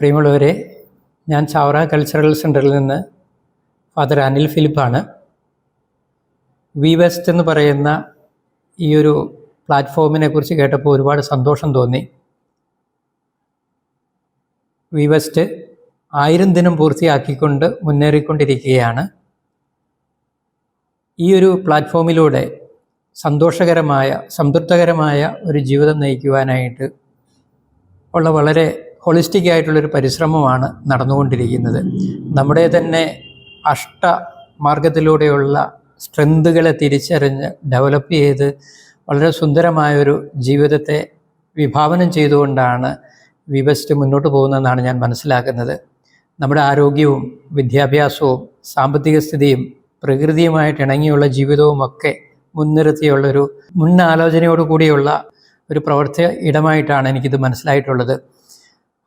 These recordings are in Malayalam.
പ്രിയമുള്ളവരെ ഞാൻ ചാവറ കൾച്ചറൽ സെന്ററിൽ നിന്ന് ഫാദർ അനിൽ ഫിലിപ്പാണ്. വി വെസ്റ്റ് എന്ന് പറയുന്ന ഈ ഒരു പ്ലാറ്റ്ഫോമിനെ കുറിച്ച് കേട്ടപ്പോൾ ഒരുപാട് സന്തോഷം തോന്നി. വി വെസ്റ്റ് ആയിരം ദിനം പൂർത്തിയാക്കിക്കൊണ്ട് മുന്നേറിക്കൊണ്ടിരിക്കുകയാണ്. ഈ ഒരു പ്ലാറ്റ്ഫോമിലൂടെ സന്തോഷകരമായ സംതൃപ്തകരമായ ഒരു ജീവിതം നയിക്കുവാനായിട്ട് ഉള്ള വളരെ ഹോളിസ്റ്റിക് ആയിട്ടുള്ളൊരു പരിശ്രമമാണ് നടന്നുകൊണ്ടിരിക്കുന്നത്. നമ്മുടെ തന്നെ അഷ്ട മാർഗത്തിലൂടെയുള്ള സ്ട്രെങ്തുകളെ തിരിച്ചറിഞ്ഞ് ഡെവലപ്പ് ചെയ്ത് വളരെ സുന്ദരമായൊരു ജീവിതത്തെ വിഭാവനം ചെയ്തുകൊണ്ടാണ് വിവസ്റ്റ് മുന്നോട്ട് പോകുന്നതെന്നാണ് ഞാൻ മനസ്സിലാക്കുന്നത്. നമ്മുടെ ആരോഗ്യവും വിദ്യാഭ്യാസവും സാമ്പത്തിക സ്ഥിതിയും പ്രകൃതിയുമായിട്ട് ഇണങ്ങിയുള്ള ജീവിതവും ഒക്കെ മുൻനിർത്തിയുള്ളൊരു മുൻ ആലോചനയോടുകൂടിയുള്ള ഒരു പ്രവർത്തി ഇടമായിട്ടാണ് എനിക്കിത് മനസ്സിലായിട്ടുള്ളത്.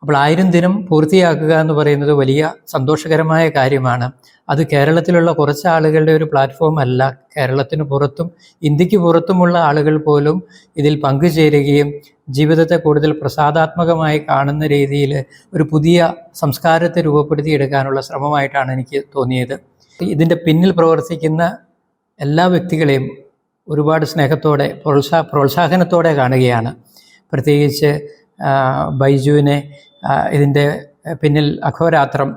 അപ്പോൾ ആയിരം ദിനം പൂർത്തിയാക്കുക എന്ന് പറയുന്നത് വലിയ സന്തോഷകരമായ കാര്യമാണ്. അത് കേരളത്തിലുള്ള കുറച്ച് ആളുകളുടെ ഒരു പ്ലാറ്റ്ഫോം അല്ല. കേരളത്തിന് പുറത്തും ഇന്ത്യയ്ക്ക് പുറത്തുമുള്ള ആളുകൾ പോലും ഇതിൽ പങ്കുചേരുകയും ജീവിതത്തെ കൂടുതൽ പ്രസാദാത്മകമായി കാണുന്ന രീതിയിൽ ഒരു പുതിയ സംസ്കാരത്തെ രൂപപ്പെടുത്തിയെടുക്കാനുള്ള ശ്രമമായിട്ടാണ് എനിക്ക് തോന്നിയത്. ഇതിന്റെ പിന്നിൽ പ്രവർത്തിക്കുന്ന എല്ലാ വ്യക്തികളെയും ഒരുപാട് സ്നേഹത്തോടെ പ്രോത്സാ പ്രോത്സാഹനത്തോടെ കാണുകയാണ്. പ്രത്യേകിച്ച് ബൈജുവിനെ ഇതിന്റെ പിന്നിൽ അഘോരാത്രം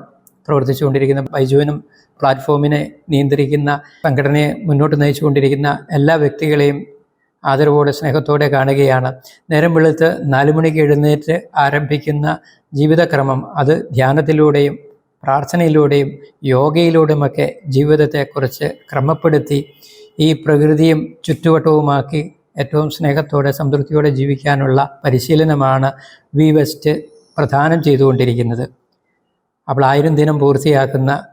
പ്രവർത്തിച്ചുകൊണ്ടിരിക്കുന്ന ബൈജുവിനും പ്ലാറ്റ്ഫോമിനെ നിയന്ത്രിക്കുന്ന സംഘടനയെ മുന്നോട്ട് നയിച്ചുകൊണ്ടിരിക്കുന്ന എല്ലാ വ്യക്തികളെയും ആദരവോടെ സ്നേഹത്തോടെ കാണുകയാണ്. നേരം വെളുത്ത് നാല് മണിക്ക് എഴുന്നേറ്റ് ആരംഭിക്കുന്ന ജീവിതക്രമം അത് ധ്യാനത്തിലൂടെയും പ്രാർത്ഥനയിലൂടെയും യോഗയിലൂടെയുമൊക്കെ ജീവിതത്തെക്കുറിച്ച് ക്രമപ്പെടുത്തി ഈ പ്രകൃതിയും ചുറ്റുവട്ടവുമാക്കി ഏറ്റവും സ്നേഹത്തോടെ സംതൃപ്തിയോടെ ജീവിക്കാനുള്ള പരിശീലനമാണ് വി വെസ്റ്റ് പ്രദാനം ചെയ്തുകൊണ്ടിരിക്കുന്നത്. അപ്പോൾ ആയിരം ദിനം പൂർത്തിയാക്കുന്ന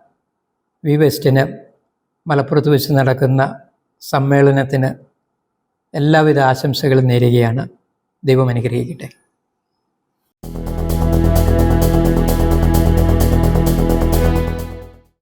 വി വെസ്റ്റിന് മലപ്പുറത്ത് വെച്ച് നടക്കുന്ന സമ്മേളനത്തിന് എല്ലാവിധ ആശംസകളും നേരുകയാണ്. ദൈവം അനുഗ്രഹിക്കട്ടെ.